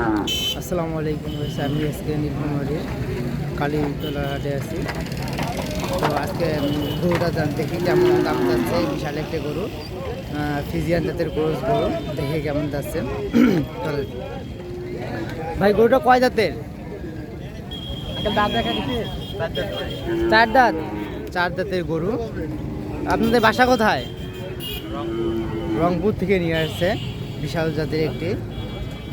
আসসালামু আলাইকুম আমি আজকে নীলফামারি কালীতলা হাটে আছি। তো আজকে গরুটা জানতে কি কেমন দাম যাচ্ছে বিশাল একটা গরু ফিজিয়ান জাতের গরু গরু দেখে কেমন যাচ্ছে। ভাই গরুটা কয় জাতের? চার দাঁত? চার দাঁতের গরু। আপনাদের বাসা কোথায়? রংপুর থেকে নিয়ে আসছে বিশাল জাতের একটি।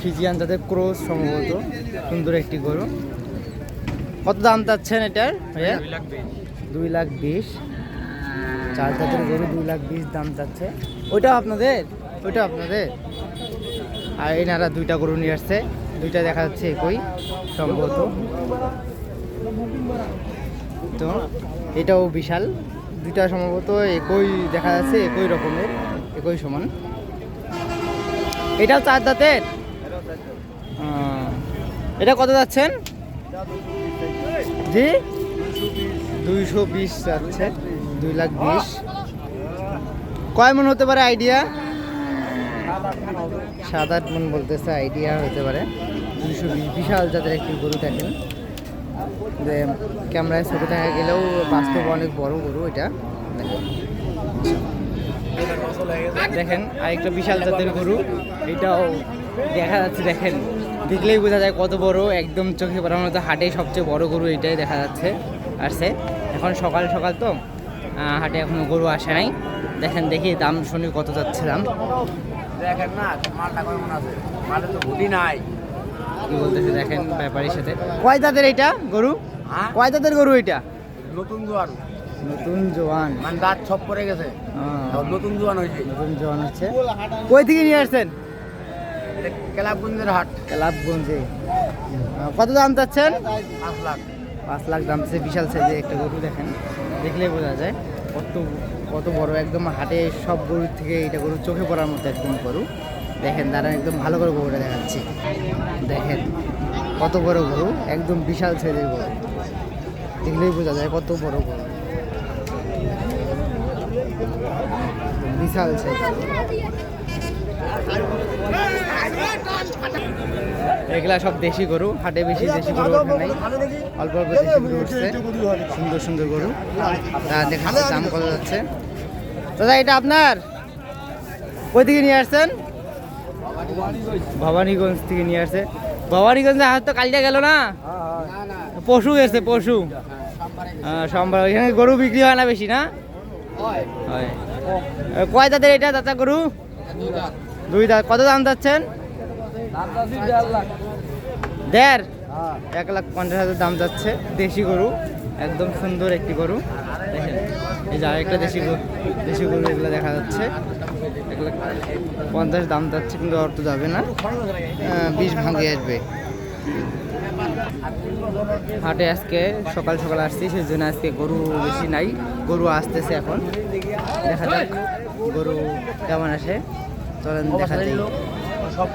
ফিজিয়ান জাতের ক্রোস সম্ভবত। সুন্দর একটি গরু। কত দাম চাচ্ছেন এটার দুই লাখ বিশ। চার জাতের গরু দুই লাখ বিশ দাম চাচ্ছে। ওইটা আপনাদের? ওইটা আপনাদের? আর এনারা দুইটা গরু নিয়ে আসছে। দুইটা দেখা যাচ্ছে একই সম্ভবত। তো এটাও বিশাল। দুইটা সম্ভবত একই দেখা যাচ্ছে একই রকমের একই সমান। এটাও চার দাঁতের? এটা কত যাচ্ছেন? জি? দুইশো বিশ যাচ্ছে দুই লাখ বিশ। কয় মন হতে পারে আইডিয়া? সাত আট মন বলতেছে আইডিয়া হতে পারে। দুইশো বিশ বিশাল জাতের একটি গরু দেখেন। যে ক্যামেরায় ছবি দেখা গেলেও বাস্তব অনেক বড় গরু এটা। দেখেন আরেকটা বিশাল জাতের গরু। এটাও দেখা যাচ্ছে দেখেন। দেখলেই বোঝা যায় কত বড় একদম চোখে পড়ার মতো হাটে সবচেয়ে বড় গরু এটাই দেখা যাচ্ছে আসছে এখন সকাল সকাল তো হাটে এখনও গরু আসে নাই। দেখেন দেখি দাম শুনি কত যাচ্ছে দাম। দেখেন না মালটা কেমন আছে? মালে তো ভুটি নাই। কি বলতেছে দেখেন ব্যাপারীর সাথে। কয় দাঁতের এটা গরু? হ্যাঁ? কয় দাঁতের গরু এটা? নতুন জোয়ান। নতুন জোয়ান। মানে দাঁত সব পড়ে গেছে। নতুন জোয়ান হয়েছে। নতুন জোয়ান হচ্ছে। কই থেকে নিয়ে আসছেন? কেলাবগঞ্জের হাট। আহ, কত দাম চাচ্ছেন? পাঁচ লাখ। পাঁচ লাখ দাম চাচ্ছে বিশাল সাইজের একটা গরু দেখেন। দেখলেই বোঝা যায় কত কত বড় একদম হাটে সব গরুর থেকে এটা গরু চোখে পড়ার মতো একদম গরু। দেখেন দাঁড়ান একদম ভালো করে গরুটা দেখাচ্ছি। দেখেন কত বড় গরু একদম বিশাল সাইজের গরু। দেখলেই বোঝা যায় কত বড় গরু। বিশাল সাইজ এগুলা সব দেশি গরু হাটে বেশি দেশি গরু নাই। অল্প অল্প দেশি গরু উঠছে। সুন্দর সুন্দর গরু। তা দেখা দাম কত যাচ্ছে। দাদা এটা আপনার? কই থেকে নিয়ে আসছেন? ভবানীগঞ্জ থেকে নিয়ে আসছে। ভবানীগঞ্জে হাত তো কালটা গেল না? পশু গেছে পশু। আহ, সোমবার। ওইখানে গরু বিক্রি হয় না বেশি না? হয়। কয় দাঁতের এটা দাদা গরু? দুই দাঁত। কত দাম যাচ্ছেন দেড়? এক লাখ পঞ্চাশ হাজার দাম যাচ্ছে। দেশি গরু, একদম সুন্দর একটি গরু। এই যে আরেকটা দেশি গরু দেশি গরু এগুলো দেখা যাচ্ছে। এক লাখ পঞ্চাশ দাম যাচ্ছে, কিন্তু অর্থ যাবে না। বিষ ভাঙে আসবে। হাটে আজকে সকাল সকাল আসছি সেই জন্য আজকে গরু বেশি নাই। গরু আসতেছে এখন। দেখা যাক, গরু কেমন আসে। চলেন দেখা যাক সব